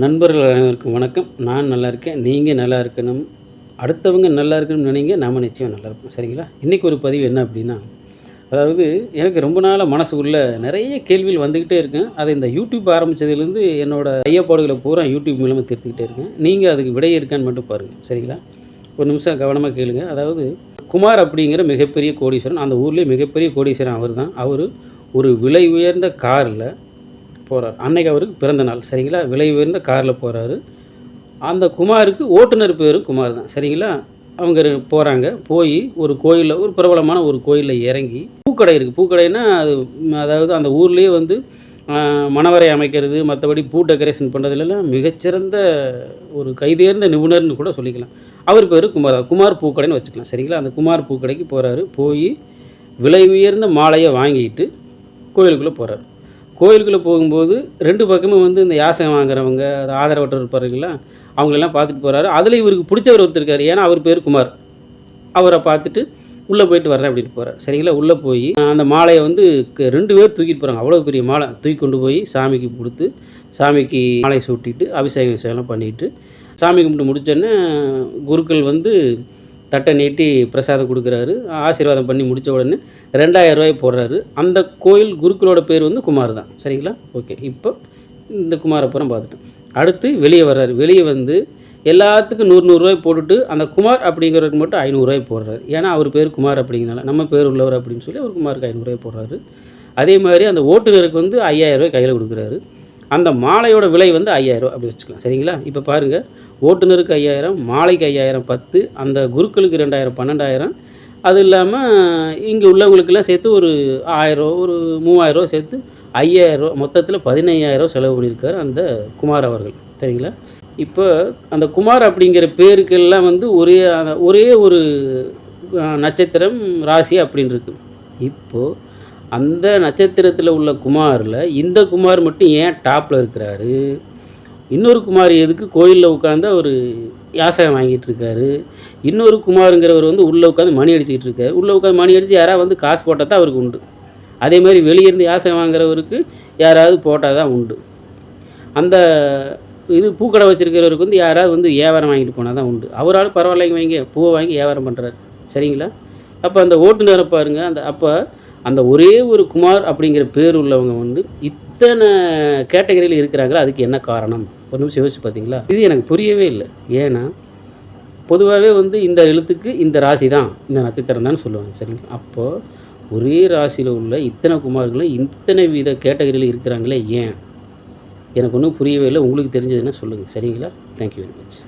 நண்பர்கள் அனைவருக்கும் வணக்கம். நான் நல்லா இருக்கேன். நீங்கள் நல்லா இருக்கணும். அடுத்தவங்க நல்லா இருக்கணும்னு நினைங்க. நாம் நிச்சயம் நல்லா இருப்போம். சரிங்களா? இன்றைக்கி ஒரு பதிவு என்ன அப்படின்னா அதாவது எனக்கு ரொம்ப நாளாக மனசுக்குள்ளே நிறைய கேள்விகள் வந்துக்கிட்டே இருக்கேன் அதை இந்த யூடியூப் ஆரம்பித்ததுலேருந்து என்னோடய ஐயப்பாடுகளை பூரா யூடியூப் மூலமாக தீர்த்துக்கிட்டே இருக்கேன். நீங்கள் அதுக்கு விடை இருக்கான்னு மட்டும் பாருங்கள் சரிங்களா? ஒரு நிமிஷம் கவனமாக கேளுங்க. அதாவது குமார் அப்படிங்கிற மிகப்பெரிய கோடீஸ்வரன் அந்த ஊர்லேயே மிகப்பெரிய கோடீஸ்வரன் அவர் தான் அவர் ஒரு விலை உயர்ந்த காரில் போகிறார் அன்னைக்கு அவருக்கு பிறந்த நாள். சரிங்களா? விலை உயர்ந்த காரில் போகிறாரு அந்த குமாருக்கு ஓட்டுநர் பேரும் குமார் தான். சரிங்களா? அவங்க போகிறாங்க போய் ஒரு கோயிலில் ஒரு பிரபலமான ஒரு கோயிலில் இறங்கி பூக்கடை இருக்குது பூக்கடைன்னா அது அதாவது அந்த ஊர்லேயே வந்து மணவரை அமைக்கிறது மற்றபடி பூ டெக்கரேஷன் பண்ணுறதுலாம் மிகச்சிறந்த ஒரு கைதேர்ந்த நிபுணர்னு கூட சொல்லிக்கலாம். அவர் பேர் குமார் தான். குமார் பூக்கடைன்னு வச்சுக்கலாம். சரிங்களா? அந்த குமார் பூக்கடைக்கு போகிறாரு போய் விலை உயர்ந்த மாலையை வாங்கிட்டு கோயிலுக்குள்ளே போகிறார் கோயிலுக்குள்ளே போகும்போது ரெண்டு பக்கமும் வந்து இந்த யாசகம் வாங்குறவங்க அது ஆதரவற்ற இருப்பாருங்களா அவங்களெல்லாம் பார்த்துட்டு போகிறாரு அதில் இவருக்கு பிடிச்சவர் ஒருத்தர் இருக்கார். ஏன்னா அவர் பேர் குமார். அவரை பார்த்துட்டு உள்ளே போயிட்டு வர்றேன் அப்படின்னு போகிறார் சரிங்களா? உள்ளே போய் அந்த மாலையை வந்து க- ரெண்டு பேர் தூக்கிட்டு போகிறாங்க அவ்வளோ பெரிய மாலை. தூக்கி கொண்டு போய் சாமிக்கு கொடுத்து சாமிக்கு மாலை சூட்டிட்டு அபிஷேகம் விஷயம்லாம் பண்ணிட்டு சாமி கும்பிட்டு முடித்தோடனே குருக்கள் வந்து தட்டை நீட்டி பிரசாதம் கொடுக்குறாரு. ஆசீர்வாதம் பண்ணி முடித்த உடனே ரெண்டாயிரம் ரூபாய் போடுறாரு. அந்த கோயில் குருக்களோட பேர் வந்து குமார் தான். சரிங்களா? ஓகே. இப்போ இந்த குமாரப்புறம் பார்த்துட்டோம். அடுத்து வெளியே வர்றாரு. வெளியே வந்து எல்லாத்துக்கும் நூறு நூறுரூவாய் போட்டுட்டு அந்த குமார் அப்படிங்கிறவருக்கு மட்டும் ஐநூறுரூவாய் போடுறாரு. ஏன்னா அவர் பேர் குமார் அப்படிங்கிறனால நம்ம பேர் உள்ளவர் அப்படின்னு சொல்லி அவர் குமாருக்கு ஐநூறுரூவாய் போடுறாரு. அதே மாதிரி அந்த ஓட்டுநருக்கு வந்து ஐயாயிரம் ரூபாய் கையில் கொடுக்குறாரு. அந்த மாலையோட விலை வந்து ஐயாயிரம் அப்படி வச்சுக்கலாம். சரிங்களா? இப்போ பாருங்கள் ஓட்டுநருக்கு ஐயாயிரம் மாலைக்கு ஐயாயிரம் பத்து அந்த குருக்களுக்கு ரெண்டாயிரம் பன்னெண்டாயிரம். அது இல்லாமல் இங்கே உள்ளவங்களுக்கெல்லாம் சேர்த்து ஒரு ஆயிரம் ஒரு மூவாயிரம் சேர்த்து ஐயாயிரம் மொத்தத்தில் பதினையாயிரம் செலவு பண்ணியிருக்கார் அந்த குமார் அவர்கள். சரிங்களா? இப்போ அந்த குமார் அப்படிங்கிற பேருக்கெல்லாம் வந்து ஒரே அந்த- ஒரே ஒரு நட்சத்திரம் ராசி அப்படின்னு இருக்கு. இப்போது அந்த நட்சத்திரத்தில் உள்ள குமாரில் இந்த குமார் மட்டும் ஏன் டாப்பில் இருக்கிறாரு? இன்னொரு குமார் எதுக்கு? கோயிலில் உட்காந்து அவர் யாசகம் வாங்கிட்டு இருக்காரு. இன்னொரு குமாருங்கிறவர் வந்து உள்ளே உட்காந்து மணி அடிச்சுக்கிட்டு இருக்காரு. உள்ளே உட்காந்து மணி அடித்து யாராவது வந்து காசு போட்டால் தான் அவருக்கு உண்டு. அதே மாதிரி வெளியே இருந்து யாசகம் வாங்குறவருக்கு யாராவது போட்டால் தான் உண்டு. அந்த இது பூக்கடை வச்சுருக்கிறவருக்கு வந்து யாராவது வந்து வியாபாரம் வாங்கிட்டு போனால் தான் உண்டு. அவரால் பரவாயில்லைங்க வாங்கி. பூவை வாங்கி வியாபாரம் பண்ணுறாரு சரிங்களா? அப்போ அந்த ஓட்டுநரை பாருங்கள் அந்த அப்போ அந்த ஒரே ஒரு குமார் அப்படிங்கிற பேர் உள்ளவங்க வந்து இத்தனை கேட்டகரியில் இருக்கிறாங்களா அதுக்கு என்ன காரணம்? ஒரு நிமிஷம் யோசிச்சு பார்த்தீங்களா இது எனக்கு புரியவே இல்லை. ஏன்னா பொதுவாகவே வந்து இந்த எழுத்துக்கு இந்த ராசி தான் இந்த நட்சத்திரம் தான் சொல்லுவாங்க சரிங்களா? அப்போது ஒரே ராசியில் உள்ள இத்தனை குமார்களும் இத்தனை வித கேட்டகரியில் இருக்கிறாங்களே ஏன்? எனக்கு ஒன்றும் புரியவே இல்லை. உங்களுக்கு தெரிஞ்சதுன்னா சொல்லுங்கள் சரிங்களா? Thank you very much